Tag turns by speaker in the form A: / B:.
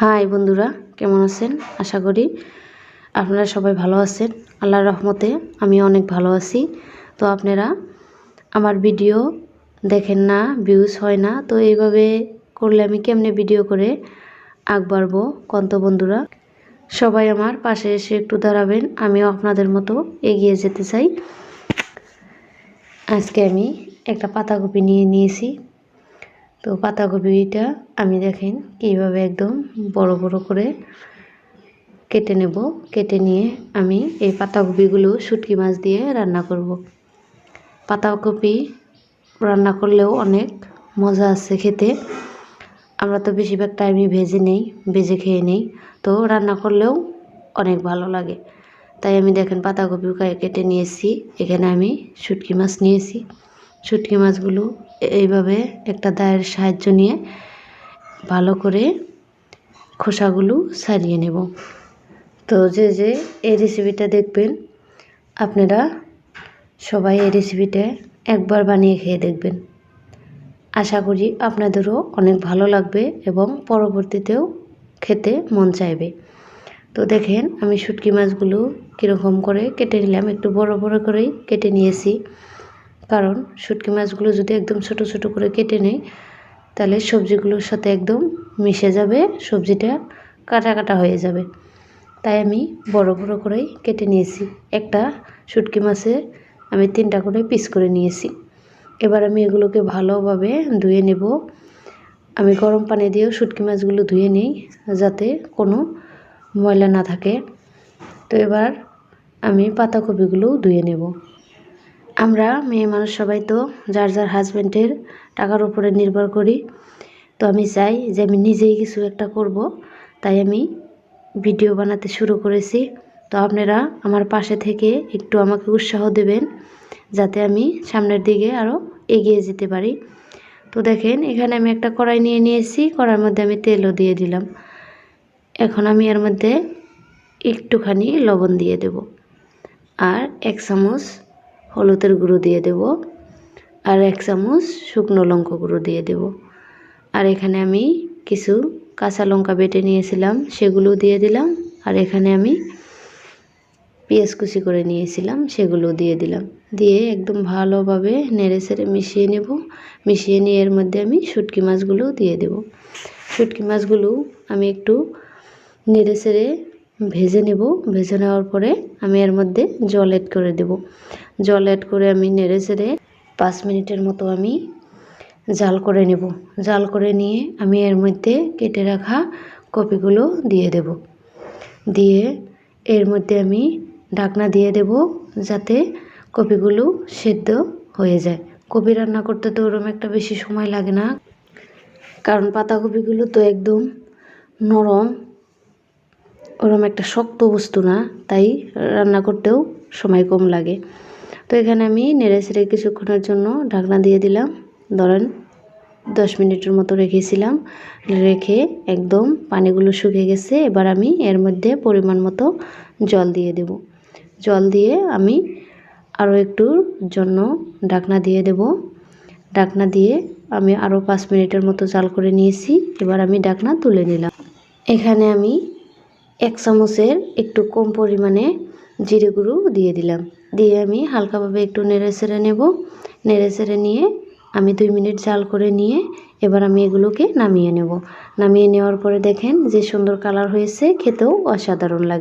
A: High বন্ধুরা, কেমন আছেন? আশা করি আপনারা সবাই ভালো আছেন। আল্লাহর রহমতে আমি অনেক ভালো আছি। তো আপনারা আমার ভিডিও দেখেন না ভিউজ হয় না, তো এইভাবে করলে আমি কেমনে ভিডিও করে আগ বাড়বো? কন্ত বন্ধুরা, সবাই আমার পাশে এসে একটু দাঁড়াবেন, আমিও আপনাদের মতো এগিয়ে যেতে চাই। আজকে আমি একটা পাতাকপি নিয়ে নিয়েছি। তো পাতাকপিটা আমি দেখেন কীভাবে একদম বড় বড় করে কেটে নেব। কেটে নিয়ে আমি এই পাতাকপিগুলো শুটকি মাছ দিয়ে রান্না করব। পাতাকপি রান্না করলেও অনেক মজা আছে খেতে। আমরা তো বেশিরভাগ টাইমই ভেজে নেই ভেজে খেয়ে নেই, তো রান্না করলেও অনেক ভালো লাগে। তাই আমি দেখেন পাতাকপি কেটে নিয়েছি, এখানে আমি শুটকি মাছ নিয়েছি। শুটকি মাছগুলো এইভাবে একটা দায়ের সাহায্য নিয়ে ভালো করে খোসাগুলো সারিয়ে নেব। তো যে যে এই রেসিপিটা দেখবেন, আপনারা সবাই এই রেসিপিটা একবার বানিয়ে খেয়ে দেখবেন। আশা করি আপনাদেরও অনেক ভালো লাগবে এবং পরবর্তীতেও খেতে মন চাইবে। তো দেখেন আমি শুটকি মাছগুলো কীরকম করে কেটে নিলাম, একটু বড় বড় করেই কেটে নিয়েছি। কারণ শুটকি মাছগুলো যদি একদম ছোট ছোট করে কেটে নেই, তাহলে সবজিগুলোর সাথে একদম মিশে যাবে, সবজিটা কাটা কাটা হয়ে যাবে। তাই আমি বড় বড় করেই কেটে নিয়েছি। একটা শুটকি মাছে আমি তিনটা করে পিস করে নিয়েছি। এবার আমি এগুলোকে ভালোভাবে ধুয়ে নেব। আমি গরম পানি দিয়েও শুটকি মাছগুলো ধুয়ে নিই, যাতে কোনো ময়লা না থাকে। তো এবার আমি পাতাকপিগুলো ধুয়ে নেব। আমরা মেয়ে মানুষ সবাই তো, যার যার হাজব্যান্ডের টাকার উপরে নির্ভর করি। তো আমি চাই যে আমি নিজেই কিছু একটা করব। তাই আমি ভিডিও বানাতে শুরু করেছি। তো আপনারা আমার পাশে থেকে একটু আমাকে উৎসাহ দেবেন, যাতে আমি সামনের দিকে আরও এগিয়ে যেতে পারি। তো দেখেন, এখানে আমি একটা কড়াই নিয়ে নিয়েছি। কড়াইয়ের মধ্যে আমি তেলও দিয়ে দিলাম। এখন আমি এর মধ্যে একটুখানি লবণ দিয়ে দেব। আর এক চামচ হলুদের গুঁড়ো দিয়ে দেব আর এক চামচ শুকনো লঙ্কা গুঁড়ো দিয়ে দেব। আর এখানে আমি কিছু কাঁচা লঙ্কা বেটে নিয়েছিলাম সেগুলো দিয়ে দিলাম। আর এখানে আমি পেঁয়াজ কুচি করে নিয়েছিলাম সেগুলো দিয়ে দিলাম। দিয়ে একদম ভালোভাবে নেড়ে সেড়ে মিশিয়ে নেব। মিশিয়ে নিয়ে এর মধ্যে আমি শুটকি মাছগুলো দিয়ে দেব। শুটকি মাছগুলো আমি একটু নেড়ে সেড়ে ভেজে নেব। ভেজে নেওয়ার পরে আমি এর মধ্যে জল অ্যাড করে দেব। জল অ্যাড করে আমি নেড়ে চেড়ে পাঁচ মিনিটের মতো আমি জাল করে নেব। জাল করে নিয়ে আমি এর মধ্যে কেটে রাখা কপিগুলো দিয়ে দেব। দিয়ে এর মধ্যে আমি ঢাকনা দিয়ে দেব যাতে কপিগুলো সেদ্ধ হয়ে যায়। কপি রান্না করতে তো ওরম একটা বেশি সময় লাগে না, কারণ পাতাকপিগুলো তো একদম নরম, ওরম একটা শক্ত বস্তু না, তাই রান্না করতেও সময় কম লাগে। তো এখানে আমি নেড়ে ছেড়ে কিছুক্ষণের জন্য ঢাকনা দিয়ে দিলাম। ধরেন দশ মিনিটের মতো রেখেছিলাম। রেখে একদম পানিগুলো শুকিয়ে গেছে। এবার আমি এর মধ্যে পরিমাণ মতো জল দিয়ে দেব। জল দিয়ে আমি আরও একটুর জন্য ঢাকনা দিয়ে দেব। ঢাকনা দিয়ে আমি আরও পাঁচ মিনিটের মতো জাল করে নিয়েছি। এবার আমি ঢাকনা তুলে নিলাম। এখানে আমি এক চামচের একটু কম পরিমাণে জিরে গুঁড়ো দিয়ে দিলাম। দিয়ে আমি হালকাভাবে একটু নেড়ে সেড়ে নেব। নেড়ে সেড়ে নিয়ে আমি দুই মিনিট জাল করে নিয়ে এবার আমি এগুলোকে নামিয়ে নেব। নামিয়ে নেওয়ার পরে দেখেন যে সুন্দর কালার হয়েছে, খেতেও অসাধারণ লাগে।